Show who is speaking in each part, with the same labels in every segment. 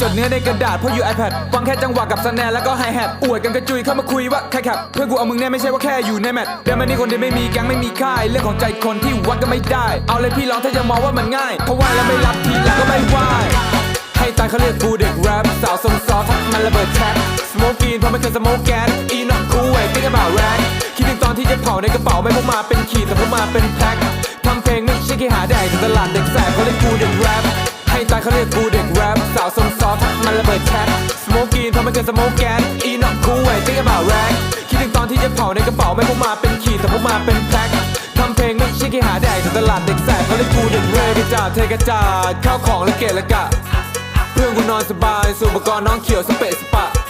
Speaker 1: จดเนื้อในกระดาษเพราะอยู่ iPad ฟังแค่จังหวะกับสแนร์แล้วก็ไฮแฮทอวดกันกระจุยเข้ามาคุยว่าใครขับเพื่อนกูเอามึงแน่ไม่ใช่ว่าแค่อยู่ในแมทเดินมานี่คนเดียวไม่มีแก๊งไม่มีค่ายเรื่องของใจคนที่วัดก็ไม่ได้ เอาเลยพี่ลองถ้าจะมองว่ามันง่ายเพราะว่าแล้วไม่รับทีหลังก็ไม่ไหวให้ตายเขาเรียกกูเด็กแรปสาวทรงซอทักมันระเบิดแท็กสโมกีนเพราะมันจะสโมกแกนอีนอกคูเวทติ้ง about rag คิดถึงตอนที่จะเผาในกระเป๋าไม่พกมาเป็นขีดแต่พกมาเป็นแพ็คทำเพลงไม่ใช่แค่หาแดกตลาดเด็กแสบเขาเรียกกูเด็กแรปให้ตายเขาเรียกกูเด็กแรปสาวทรงซอทักมัน ระเบิดแท็กสโมกีนเพราะมันสโมกแกนอีนอกคูเวทติ้ง about rag คิดถึงตอนที่จะเผาในกระเป๋าไม่พกมาเป็นขีดแต่พกมาเป็นแพ็คทำเพลงไม่ใช่แค่หาแดกแต่ตลาดเด็กแสบเขาเลยกูเด็กเรกระจาดเทกระจาดข้าวของและเกะละกะเพื่อนกูนอนสบายอุปกรณ์น้องเขียวสเปะสปะก่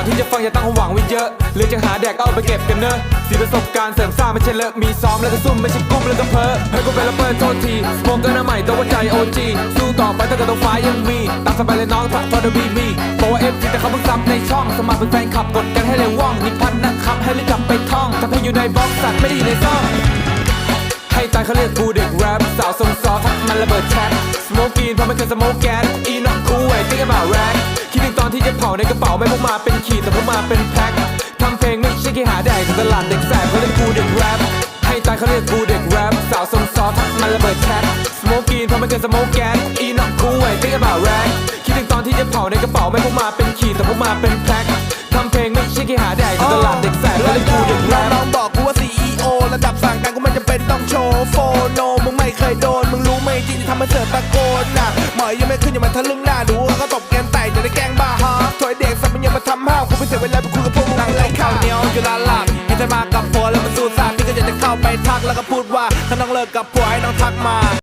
Speaker 1: อนที่จะฟังอย่าตั้งความหวังไว้เยอะหรือจะหาแดกเอาไปเก็บกันเนอะสีประสบการณ์เสริมสร้างไม่ใช่เลอะมีซ้อมแล้วก็ซุ่มไม่ใช่กุ้มแล้วก็เพ้อเฮ้กูเป็นรปเปอร์โทษทีสโมกเกอร์หน้าใหม่ตัวว่าใจโอจีสู้ต่อไปถ้าเกิดตัวฟ้ายังมีตามสบายเลยน้องถ้าทอดบีมีบอกว่าเอฟซีแต่เขาเพิ่งซับในช่องสมัครเป็นแฟนคลับกดกันให้เลยว่องนิพันธ์นะครับให้รีบกลับไปท่องถ้าเพลงอยู่ในบล็อกสัตว์ไม่ได้อยู่ในซ่องให้ตายเขาเรียกกูเด็กแรปสาวทรงซอทักมันระเบิดแท็กสโมกีนเพราะไมันคือสโมกแกนอี ดถึงตอนที่จะเผาในกระเป๋าไม่พกมาเป็นขีดแต่พกมาเป็นแพ็คทำเพลงไม่ใช่แค่หาแดกจากตลาดเด็กแสบเขาเรียกกูเด็กแรปให้ตายเขาเรียกกูเด็กแรปสาวทรงซอทักมันระเบิดแท็กสโมกกีนเพราะมันคือสโมกแกนอีน็อกคูไอ้ติ๊ก about rag คิดถึงตอนที่จะเผาในกระเป๋าไม่พกมาเป็นขีดแต่พกมาเป็นแพ็คทำเพลงไม่ใช่แค่หาแดกจากตลาดเด็กแสบเขาเรียกกูเด็กแรป
Speaker 2: น้องบอกกูว่า CEO ระดับสั่งการกูไม่จำเป็นต้องโชว์โฟโนมึงไม่เคยโดนมึงรู้ไหมจริงที่ทำให้เสิร์ฟตะโก อยยังไม่ขึ้นอย่ามาทะลึ่งหน้าดูเขาตบแกนแต่จะได้แกล้งบ้าฮะถอยเด็กสับมันยังมาทำห้าวกูไม่เสียเวลาไปคุยกับพวกมึงไรข้าวเหนียวอยู่ลานหลักให้เธอมากับผัวแล้วมันสู้ซ่าพี่ก็อยากจะเข้าไปทักแล้วก็พูดว่าถ้าน้องเลิกกับผัวให้น้องทักมา